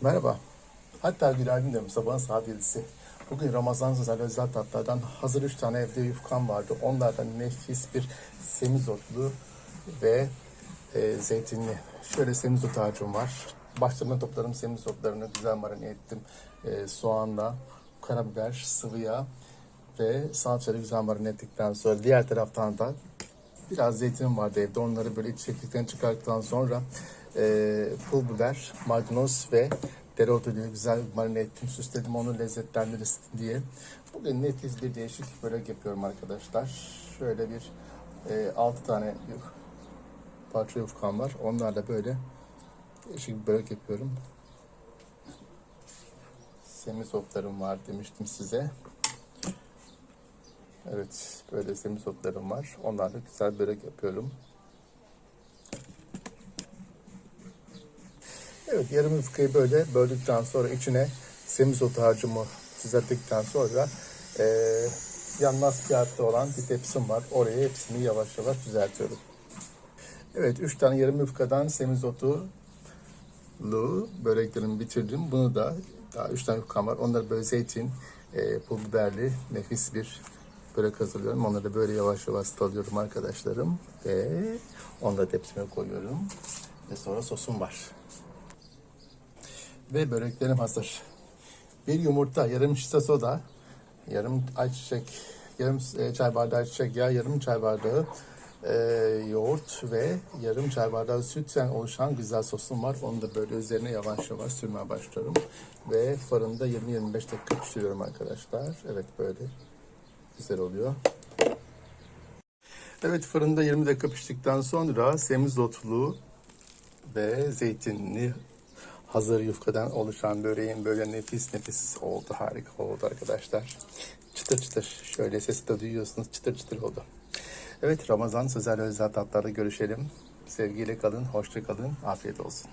Merhaba. Hatta günaydın diyorum sabahın saat 7'si. Bugün Ramazan özel özel tatlardan hazır 3 tane evde yufkam vardı. Onlardan nefis bir semizotlu ve e, zeytinli. Şöyle semizot harcım var. Başlarına topladım semizotlarını güzel marine ettim. E, soğanla, karabiber, sıvı yağ ve salçayla güzel marine ettikten sonra diğer taraftan da Biraz zeytin vardı evde. Onları böyle çektikten çıkarttıktan sonra e, pul biber, maydanoz ve dereotuyla güzel marine ettim. Süsledim onu lezzetlendirsin diye. Bugün nefis bir değişik börek yapıyorum arkadaşlar. Şöyle bir e, 6 tane parça yufkam var. Onlarla böyle değişik bir börek yapıyorum. Semizotlarım var demiştim size. Evet, böyle semizotlarım var. Onlarla güzel börek yapıyorum. Evet, yarım yufkayı böyle böldükten sonra içine semizot harcımı düzelttikten sonra eee yanmaz kağıtta olan bir tepsim var. Oraya hepsini yavaş yavaş düzeltiyorum. Evet, üç tane yarım yufkadan semizotu böreklerimi bitirdim. Bunu da daha üç tane yufkam var. Onları böyle zeytin, e, pul biberli nefis bir börek hazırlıyorum. Onları da böyle yavaş yavaş talıyorum arkadaşlarım. Ve onları tepsime koyuyorum. Ve sonra sosum var. Ve böreklerim hazır. Bir yumurta, yarım şişe soda, yarım ayçiçek, yarım e, çay bardağı ayçiçek yağı, yarım çay bardağı e, yoğurt ve yarım çay bardağı sütten oluşan güzel sosum var. Onu da böyle üzerine yavaş yavaş sürmeye başlıyorum. Ve fırında 20-25 dakika pişiriyorum arkadaşlar. Evet böyle güzel oluyor. Evet fırında 20 dakika piştikten sonra semizotlu ve zeytinli hazır yufkadan oluşan böreğin böyle nefis nefis oldu. Harika oldu arkadaşlar. Çıtır çıtır. Şöyle sesi de duyuyorsunuz. Çıtır çıtır oldu. Evet Ramazan sözel özel tatlarda görüşelim. Sevgiyle kalın, hoşça kalın, afiyet olsun.